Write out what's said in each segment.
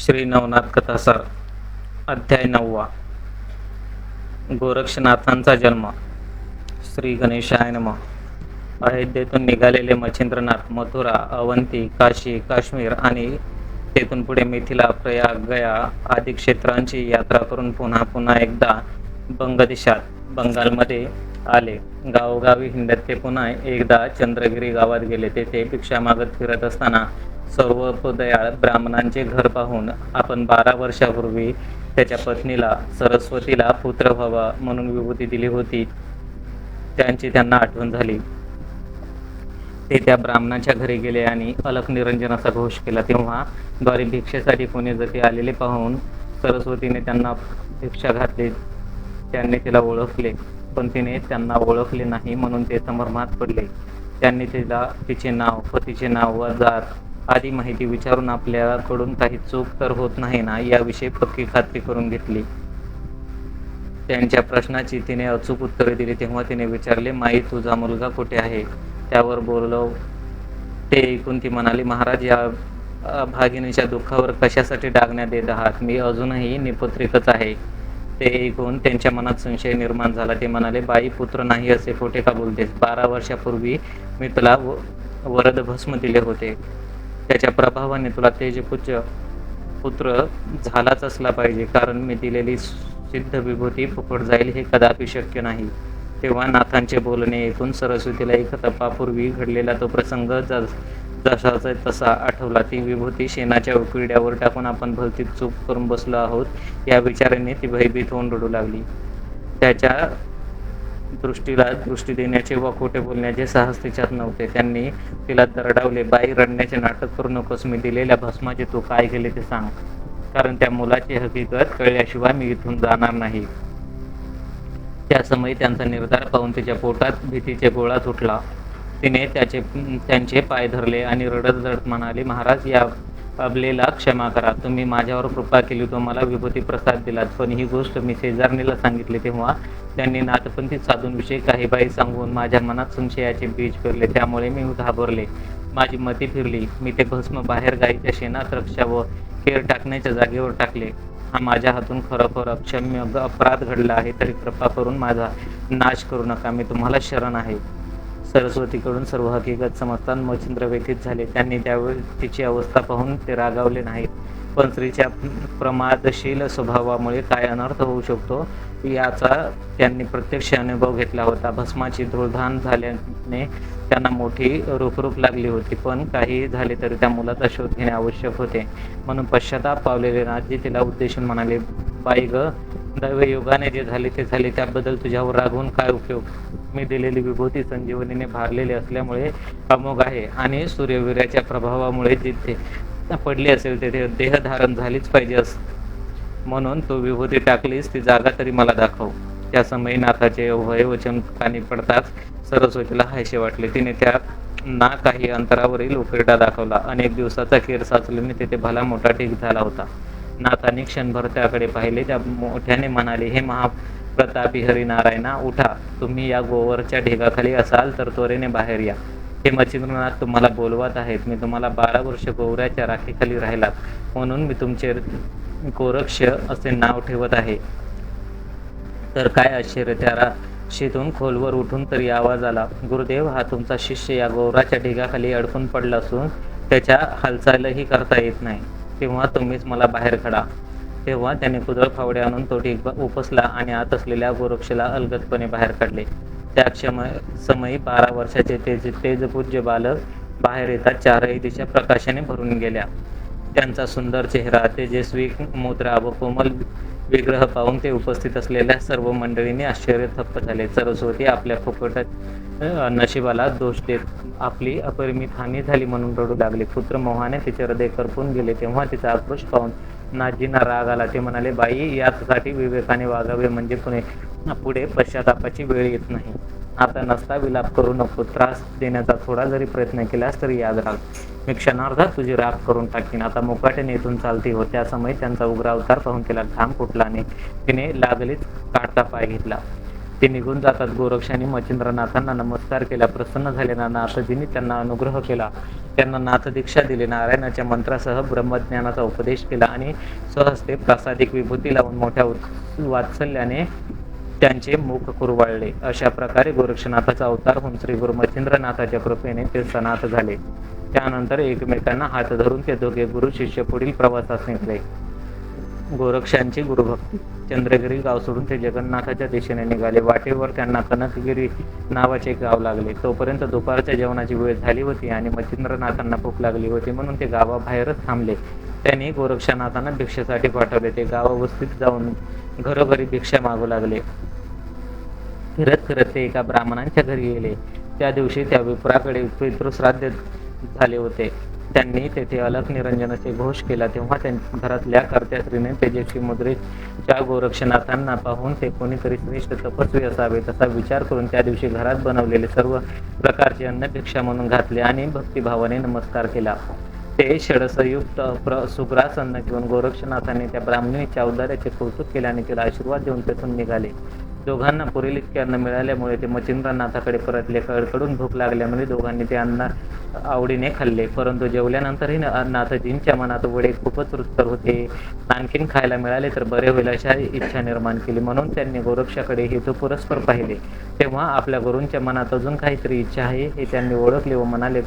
श्री नवनाथ कथासार अध्याय नववा. गोरक्षनाथांचा जन्म. श्री गणेशाय नम. अयोध्येतून निघालेले मच्छिंद्रनाथ मथुरा अवंती काशी काश्मीर आणि तेथून पुढे मिथिला प्रयाग गया आदी क्षेत्रांची यात्रा करून पुन्हा पुन्हा एकदा बंगदेशात बंगालमध्ये आले. गावोगावी हिंडत ते पुन्हा एकदा चंद्रगिरी गावात गेले. तेथे भिक्षा मागत फिरत असताना सर्वोपदयाळ ब्राह्मणांचे घर पाहून आपण बारा वर्षापूर्वी त्याच्या पत्नीला सरस्वतीला पुत्र व्हावा म्हणून विभूती दिली होती. त्यांची त्यांना आठवण झाली. ते त्या ब्राह्मणाच्या घरी गेले आणि अलख निरंजनाचा घोष केला. तेव्हा द्वारे भिक्षेसाठी कोणी जती आलेले पाहून सरस्वतीने त्यांना भिक्षा घातली. त्यांनी तिला ओळखले पण तिने त्यांना ओळखले नाही म्हणून ते संभ्रमात पडले. त्यांनी तिला तिचे नाव पतीचे नाव व जात आदी माहिती विचारून आपल्याकडून काही चूक तर होत नाही ना याविषयी पक्की खात्री करून घेतली. त्यांच्या प्रश्नाची तिने अचूक उत्तरे दिली तेव्हा तिने विचारले माई तुझा मुलगा कुठे आहे? त्यावर बोललो ते ऐकून ती म्हणाली महाराज या भागिनीच्या दुःखावर कशासाठी डागण्यात देत आहात? मी अजूनही निपुत्रिकच आहे. ते ऐकून त्यांच्या मनात संशय निर्माण झाला. ते म्हणाले बाई पुत्र नाही असे खोटे का बोलतेस? बारा वर्षापूर्वी मी तुला व- वरद भस्म दिले होते. त्याच्या प्रभावाने तुला तेजपुच्च पुत्र झालाच असला पाहिजे. कारण मी दिलेली सिद्ध विभूती फुकट जाईल हे कदापि शक्य नाही. तेव्हा नाथांचे बोलणे ऐकून सरस्वतीला एक तपापूर्वी घडलेला तो प्रसंग जसाचा तसा आठवला. ती विभूती शेणाच्या उकिड्यावर टाकून आपण भलती चूक करून बसलो आहोत. या विचाराने ती भयभीत होऊन रडू लागली. त्याच्या दृष्टीला दृष्टी देण्याचे व खोटे बोलण्याचे साहस तिच्यात नव्हते. त्यांनी तिला दरडावले बाई रडण्याचे नाटक करू नकोस मी दिलेल्या भस्माचे तू काय केले ते सांग. कारण त्या मुलाची हकीकत कळल्याशिवाय मी इथून जाणार नाही. त्या समयी त्यांचा निर्धार पाहून तिच्या पोटात भीतीचे गोळा सुटला तिने त्याचे त्यांचे पाय धरले आणि रडत रडत म्हणाली महाराज या अबलेला क्षमा करा. तुम्ही माझ्यावर कृपा केली तो मला विभूती प्रसाद दिलात पण ही गोष्ट मी शेजारणीला सांगितली तेव्हा त्यांनी नाथपंथी साधूंविषयी काही बाई सांगून माझ्या मनात संशयाचे बीज पेरले. त्यामुळे मी घाबरले. माझी मती फिरली. मी ते भस्म बाहेर गाईच्या शेणात रक्षा व केर टाकण्याच्या जागेवर टाकले. हा माझ्या हातून खरोखर अक्षम्य अपराध घडला आहे तरी कृपा करून माझा नाश करू नका. मी तुम्हाला शरण आहे. सरस्वतीकडून सर्व हकीकत समजतान मच्छिंद्र व्यथित झाले. त्यांनी त्यावेळी तिची अवस्था पाहून ते रागावले नाहीत. पण स्त्रीच्या प्रमादशील स्वभावामुळे काय अनर्थ होऊ शकतो याचा त्यांनी प्रत्यक्ष अनुभव घेतला होता. भस्माची धूळधान झाल्याने त्यांना मोठी रुखरुख लागली होती पण काही झाले तरी त्या मुलाचा शोध घेणे आवश्यक होते. म्हणून पश्चाताप पावलेले नाथजी तिला उद्देशून म्हणाले बाई ग दैवयोगाने जे झाले ते झाले त्याबद्दल तुझ्यावर रागवून काय उपयोग? मी दिलेली विभूती संजीवनीने भारलेली असल्यामुळे अमोघ आहे आणि सूर्यवीर्याच्या प्रभावामुळे जिथे पडली असेल तेथे देहधारण झालीच पाहिजे अस म्हणून तू विभूती टाकलीस ती जागा तरी मला दाखव. त्या समयी नाथाचे वचन कानी पडताच सरस्वतीला हायशे वाटले. तिने त्या ना काही अंतरावरील उकिरडा दाखवला. अनेक दिवसाचा खेर साचल्याने तेथे भला मोठा ढीक झाला होता. नाथाने क्षणभर त्याकडे पाहिले. त्या मोठ्याने म्हणाले हे महा प्रतापी हरिनारायणा उठा. तुम्ही या गोवरच्या ढिगाखाली असाल तर त्वरेने बाहेर या. हे मच्छिंद्रनाथ तुम्हाला बोलवत आहेत. मी तुम्हाला बारा वर्ष गोवऱ्याच्या राखीखाली राहिलात. म्हणून मी तुमचे गोरक्ष असे नाव ठेवत आहे. तर काय आश्चर्य त्या राशीतून खोलवर उठून तरी आवाज आला. गुरुदेव हा तुमचा शिष्य या गोवराच्या ढिगाखाली अडकून पडला असून त्याच्या हालचालही करता येत नाही. तेव्हा तुम्हीच मला बाहेर खडा. तेव्हा त्याने कुदळ फावडे आणून तो ढीग उपसला आणि आत असलेल्या गोरक्षला अलगदपणे बाहेर काढले. त्या क्षम समयी बारा वर्षाचे तेज तेजपूज्य बालक बाहेर येतात चारही दिशा प्रकाशाने भरून गेल्या. त्यांचा सुंदर चेहरा तेजस्वी मुद्रा व कोमल विग्रह पाहून ते उपस्थित असलेल्या सर्व मंडळींनी आश्चर्य थप्प झाले. सरस्वती आपल्या फुकट नशिबाला दोष देत आपली अपरिमित हानी झाली म्हणून रडू लागले. पुत्र मोहाने तिचे हृदय करपून गेले तेव्हा तिचा आक्रोश पाहून नाजींना राग आला. ते म्हणाले बाई याचसाठी विवेकाने वागावे म्हणजे पुणे पुढे पश्चातापाची वेळ येत नाही. आता नसता विलाप करू नको. त्रास देण्याचा थोडा जरी प्रयत्न केलास तरी याद राख. मी क्षणार्धात तुझी राख करून टाकीन. आता मुकाट्याने इथून चालती हो त्यासमयी त्यांचा उग्र अवतार पाहून तिला घाम फुटला आणि तिने लागलीच काढता पाय घेतला. ते निघून जातात गोरक्षाने मच्छिंद्रनाथांना नमस्कार केला प्रसन्न झालेला नाथजींनी त्यांना अनुग्रह केला त्यांना नाथदीक्षा दिली. नारायणाच्या मंत्रासह ब्रह्मज्ञानाचा उपदेश केला आणि सहस्ते प्रासादिक विभूती लावून मोठ्या वात्सल्याने त्यांचे मुख कुरवाळले. अशा प्रकारे गोरक्षनाथाचा अवतार होऊन श्री गुरु मच्छिंद्रनाथाच्या कृपेने ते सनाथ झाले. त्यानंतर एकमेकांना हात धरून ते दोघे गुरु शिष्य पुढील प्रवासास निघले. गोरक्षांची गुरुभक्ती. चंद्रगिरी गाव सोडून ते जगन्नाथाच्या दिशेने निघाले. वाटेवर त्यांना कनकगिरी नावाचे गाव लागले. तोपर्यंत दुपारच्या जेवणाची वेळ झाली होती आणि मच्छिंद्रनाथांना भूक लागली होती म्हणून ते गावाबाहेरच थांबले. त्यांनी गोरक्षनाथांना भिक्षेसाठी पाठवले. ते गावावस्थित जाऊन घरोघरी भिक्षा मागू लागले. फिरत फिरत ते एका ब्राह्मणांच्या घरी गेले. त्या दिवशी त्या विप्राकडे पितृश्राद्ध झाले होते. त्यांनी तेथे अलग निरंजनाचे घोष केला तेव्हा त्यांच्या घरातल्या कर्त्या स्त्रीने तेजस्वी मुद्रेच्या गोरक्षनाथांना पाहून ते कोणीतरी श्रेष्ठ तपस्वी असावे तसा विचार करून त्या दिवशी घरात बनवलेले सर्व प्रकारचे अन्न भिक्षा म्हणून घातले आणि भक्तिभावाने नमस्कार केला. ते षडसयुक्त प्र सुग्रास अन्न घेऊन गोरक्षनाथाने त्या ब्राह्मणीच्या औदार्याचे कौतुक केले आणि तिला आशीर्वाद देऊन तेथून निघाले. दोघांना पुरेल इतके अन्न मिळाल्यामुळे ते मच्छिंद्रनाथाकडे परतले. कडकडून भूक लागल्यामुळे दोघांनी ते अन्न आवडीने खाल्ले. परंतु जेवल्यानंतरही नाथजींच्या मनात वडे खूपच रुचकर होते. आणखीन खायला मिळाले तर बरे होईल अशा इच्छा निर्माण केली. म्हणून त्यांनी गोरक्षाकडे हेतू पुरस्पर पाहिले तेव्हा आपल्या गुरूंच्या मनात अजून काहीतरी इच्छा आहे हे त्यांनी ओळखले व म्हणाले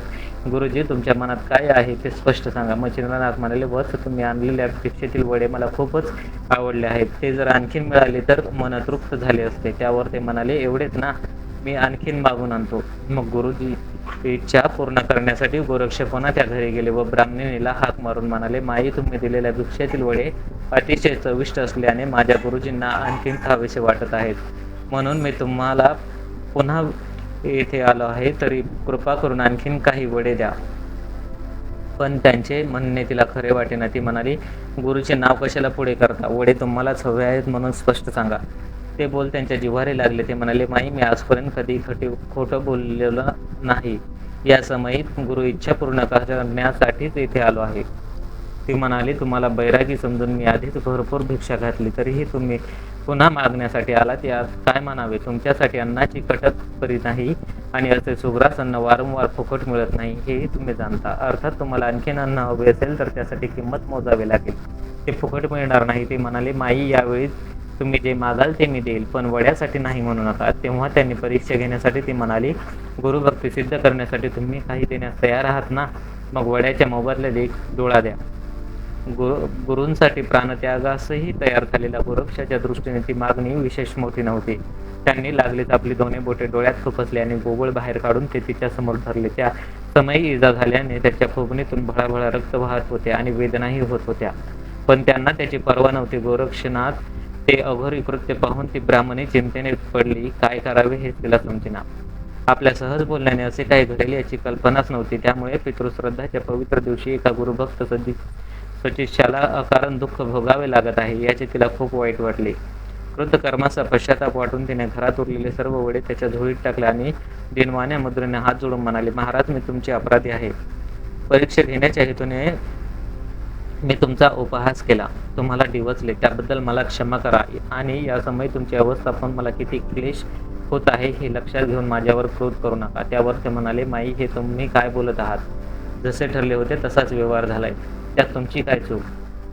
गुरुजी तुमच्या मनात काय आहे ते स्पष्ट सांगा. मच्छिंद्रनाथ म्हणाले वच तुम्ही आणलेल्या भिक्षेतील वडे मला खूपच आवडले आहेत. ते जर आणखीन मिळाले तर मन तृप्त झाले असते. त्यावर ते म्हणाले एवढेच ना? मी आणखीन मागून आणतो. मग गुरुजी इच्छा पूर्ण करण्यासाठी गोरक्ष पुन्हा त्या घरी गेले व ब्राह्मणीला हाक मारून म्हणाले माई तुम्ही दिलेल्या भिक्षेतील वडे अतिशय चविष्ट असल्याने माझ्या गुरुजींना आणखीन खावेसे वाटत आहेत. म्हणून मी तुम्हाला पुन्हा येथे आलो आहे तरी कृपा करून आणखीन काही वडे द्या. पण त्यांचे म्हणणे तिला खरे वाटेना. ती म्हणाली गुरुचे नाव कशाला पुढे करता? वडे तुम्हालाच हवे आहेत म्हणून स्पष्ट सांगा. ते बोल त्यांच्या जिव्हारी लागले ते म्हणाले माई मी आजपर्यंत कधी खटी खोटं बोललेलं नाही. या समयीत गुरु इच्छा पूर्ण करण्यासाठीच इथे आलो आहे. ती म्हणाली तुम्हाला बैरागी समजून मी आधीच भरपूर भिक्षा घातली तरीही तुम्ही पुन्हा मागण्यासाठी आलात. यात काय म्हणावे? तुमच्यासाठी अन्नाची कटक करीत नाही आणि असे सुग्रास अन्न वारंवार फुकट मिळत नाही हेही तुम्ही जाणता. अर्थात तुम्हाला आणखीन अन्न हवे असेल तर त्यासाठी किंमत मोजावी लागेल. ते फुकट मिळणार नाही. ते म्हणाले माई यावेळी तुम्ही जे मागाल ते मी देईल. पण वड्यासाठी नाही म्हणू नका तेव्हा त्यांनी परीक्षा घेण्यासाठी ती म्हणाली गुरुभक्ती सिद्ध करण्यासाठी तुम्ही काही देण्यास तयार आहात ना? मग वड्याच्या मोबदल्यात एक डोळा द्या. गुरु गुरूंसाठी प्राणत्यागासही तयार झालेल्या गोरक्षाच्या दृष्टीने ती मागणी विशेष मोठी नव्हती. त्यांनी लागलीच आपली दोन्ही बोटे डोळ्यात खुपसले आणि गोबळ बाहेर काढून ते तिच्या समोर धरले. त्या समयी इजा झाल्याने त्याच्या फोगणीतून भळाभळा रक्त वाहत होते आणि वेदनाही होत होत्या. पण त्यांना त्याची पर्वा नव्हती. गोरक्षनाथ ते अघोरी कृत्य पाहून ती ब्राह्मणी चिंतेने पडली काय करावे हे तिला समजेना आपल्या सहज बोलण्याने असे काही घडेल याची कल्पनाच नव्हती. त्यामुळे पितृश्रद्धाच्या पवित्र दिवशी एका गुरुभक्त सदी सचिष्याला अकारण दुःख भोगावे लागत आहे याचे तिला खूप वाईट वाटले. कृतकर्माचा पश्चाताप वाटून तिने घरात उरलेले सर्व वडे त्याच्या झोळीत टाकले आणि दिनवाण्या मुद्रेने हात जोडून म्हणाले महाराज मी तुमचे अपराधी आहे. परीक्षा घेण्याच्या हेतूने मी तुमचा उपहास केला. तुम्हाला डिवचले त्याबद्दल मला क्षमा करा. आणि या समय तुमची अवस्था पण मला किती क्लेश होत आहे हे लक्षात घेऊन माझ्यावर क्रोध करू नका. त्यावर ते म्हणाले माई हे तुम्ही काय बोलत आहात? जसे ठरले होते तसाच व्यवहार झालाय. त्यात तुमची काय चूक?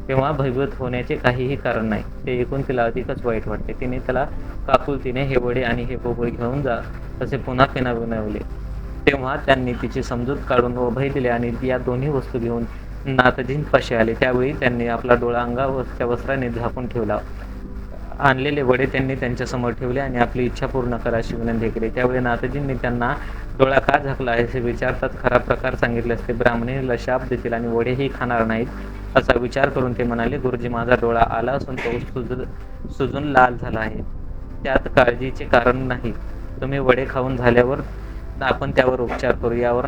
तेव्हा भयभीत होण्याचे काहीही कारण नाही. ते ऐकून तिला अधिकच वाईट वाटते. तिने त्याला काकुलतीने हे वडे आणि हे बोबळे घेऊन जा. असे पुन्हा पिना विनवले तेव्हा त्यांनी तिची समजूत काढून अभय दिले आणि या दोन्ही वस्तू घेऊन नाथजींपाशी आले. त्यावेळी त्यांनी आपला डोळा अंगावरच्या वस्त्राने झाकून ठेवला. आणलेले वडे त्यांनी त्यांच्यासमोर ठेवले आणि आपली इच्छा पूर्ण करा अशी विनंती केली. त्यावेळी नाथजींनी त्यांना डोळा का झाकला? आहे विचारताच खरा प्रकार सांगितले असते. ब्राह्मणीला शाप देतील आणि वडेही खाणार नाहीत असा विचार करून ते म्हणाले गुरुजी माझा डोळा आला असून तो सुज सुजून लाल झाला आहे. त्यात काळजीचे कारण नाही. तुम्ही वडे खाऊन झाल्यावर आपण त्यावर उपचार करू. यावर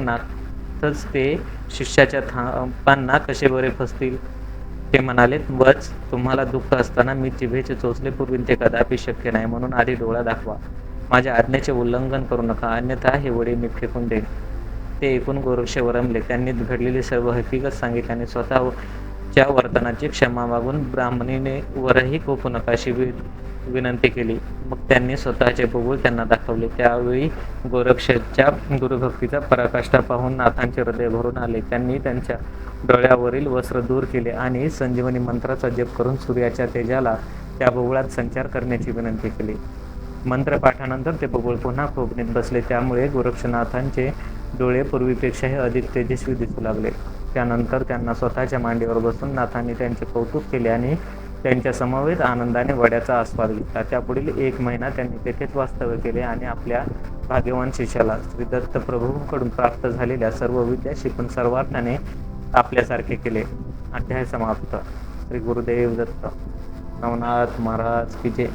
तसंच ते शिष्याच्या थांबांना कसे बरे फसतील? ते म्हणाले वच तुम्हाला दुःख असताना मी जिभेचे चोचलेपूर्वी ते कदापि शक्य नाही म्हणून आधी डोळा दाखवा. माझ्या आज्ञेचे उल्लंघन करू नका अन्यथा हे वडे मी फेकून देईन. ते एकूण गोरक्ष वरमले त्यांनी घडलेली सर्व हकीकत सांगितल्याने स्वतःच्या वर्तनाची क्षमा मागून ब्राह्मणीने वरही कोपू नका शिबिर विनंती केली. मग त्यांनी स्वतःचे बघून त्यांना दाखवले. त्यावेळी गोरक्षच्या गुरुभक्तीचा पराकाष्ठा पाहून नाथांचे हृदय भरून आले. त्यांनी त्यांच्या डोळ्यावरील वस्त्र दूर केले आणि संजीवनी मंत्राचा जप करून सूर्याच्या तेजाला त्या बगुळात संचार करण्याची विनंती केली. मंत्रपाठानंतर ते बगुळ पुन्हा खोबणीत बसले. त्यामुळे गोरक्षनाथांचे डोळे पूर्वीपेक्षाही अधिक तेजस्वी दिसू लागले. त्यानंतर त्यांना स्वतःच्या मांडीवर बसून नाथांनी त्यांचे कौतुक केले आणि त्यांच्या समवेत आनंदाने वड्याचा आस्वाद घेतला. त्यापुढील एक महिना त्यांनी तेथेच वास्तव्य केले आणि आपल्या भाग्यवान शिष्याला श्री दत्त प्रभूंकडून प्राप्त झालेल्या सर्व विद्या शिकून सर्वार्थाने आपल्यासारखे केले. अध्याय समाप्त. श्री गुरुदेव दत्त. नवनाथ महाराज की जय.